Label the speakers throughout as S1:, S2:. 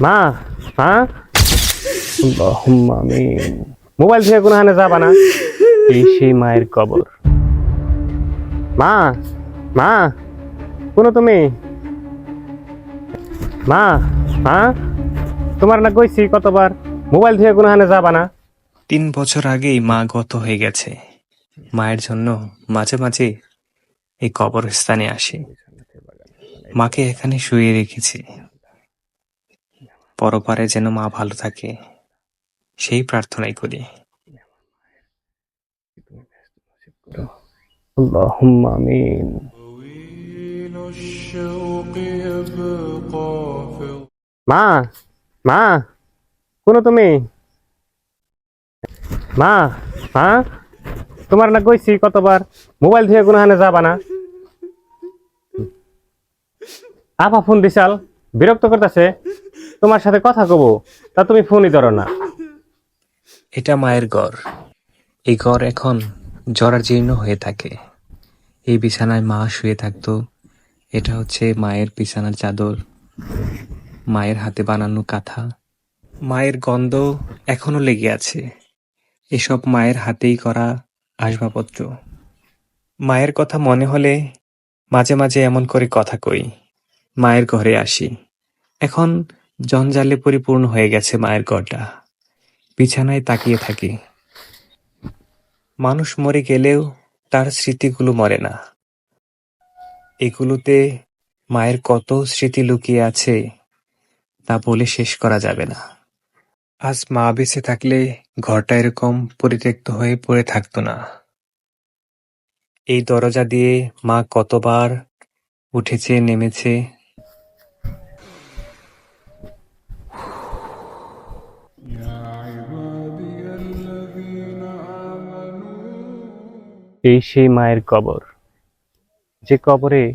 S1: মা মা। মোবাইল থেকে কোনো হানে যাবা না। এই সেই মায়ের কবর। মা মা। কোনো তুমি? মা মা। তোমার না কইছি কতবার, মোবাইল থেকে কোনো হানে যাবা না।
S2: তিন বছর আগেই মা গত হয়ে গেছে। মায়ের জন্য মাঝে মাঝে এই কবরস্থানে আসি। মাকে এখানে শুয়ে রেখেছি। পরপারে যেন মা ভালো থাকে সেই প্রার্থনাই করি
S1: আল্লাহুম্মা আমিন
S3: طويل الشوق يبقى في
S1: মা মা কোনো তুমি মা মা তোমার না কইছি কতবার মোবাইল থেকে কোনো হানে যাবা না আপা ফোন দিছাল বিরক্ত করতেছে তোমার সাথে কথা কব? তা তুমি ফোনই ধরো না।
S2: এটা মায়ের ঘর। এই ঘর এখন জরাজীর্ণ হয়ে থাকে। এই বিছানায় মা শুয়ে থাকতো। এটা হচ্ছে মায়ের বিছানার চাদর। মায়ের হাতে বানানো কাঁথা। মায়ের গন্ধ এখনও লেগে আছে। এসব মায়ের হাতেই করা আসবাবপত্র। মায়ের কথা মনে হলে মাঝে মাঝে এমন করে কথা কই। মায়ের ঘরে আসি। এখন জঞ্জালে পরিপূর্ণ হয়ে গেছে মায়ের ঘরটা বিছানায় তাকিয়ে থাকি। মানুষ মরে গেলেও তার স্মৃতিগুলো মরে না। এগুলোতে মায়ের কত স্মৃতি লুকিয়ে আছে তা বলে শেষ করা যাবে না। আজ মা বেঁচে থাকলে ঘরটা এরকম পরিত্যক্ত হয়ে পড়ে থাকতো না। এই দরজা দিয়ে মা কতবার উঠেছে, নেমেছে
S1: এই সেই মায়ের কবর যে কবরে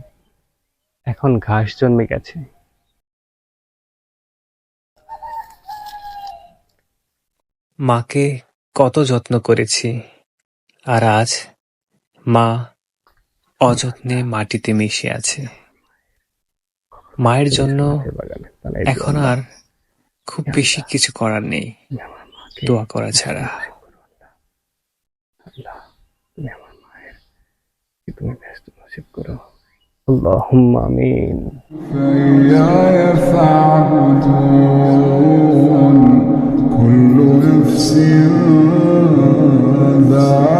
S1: এখন ঘাস জন্মে গেছে।
S2: মাকে কত যত্ন করেছি আর আজ মা অযত্নে মাটিতে মিশে আছে। মায়ের জন্য এখন আর খুব বেশি কিছু করার নেই দোয়া করা ছাড়া।
S1: من حسن شكره اللهم آمين. فإياي فاعبدون كل
S3: نفس ذا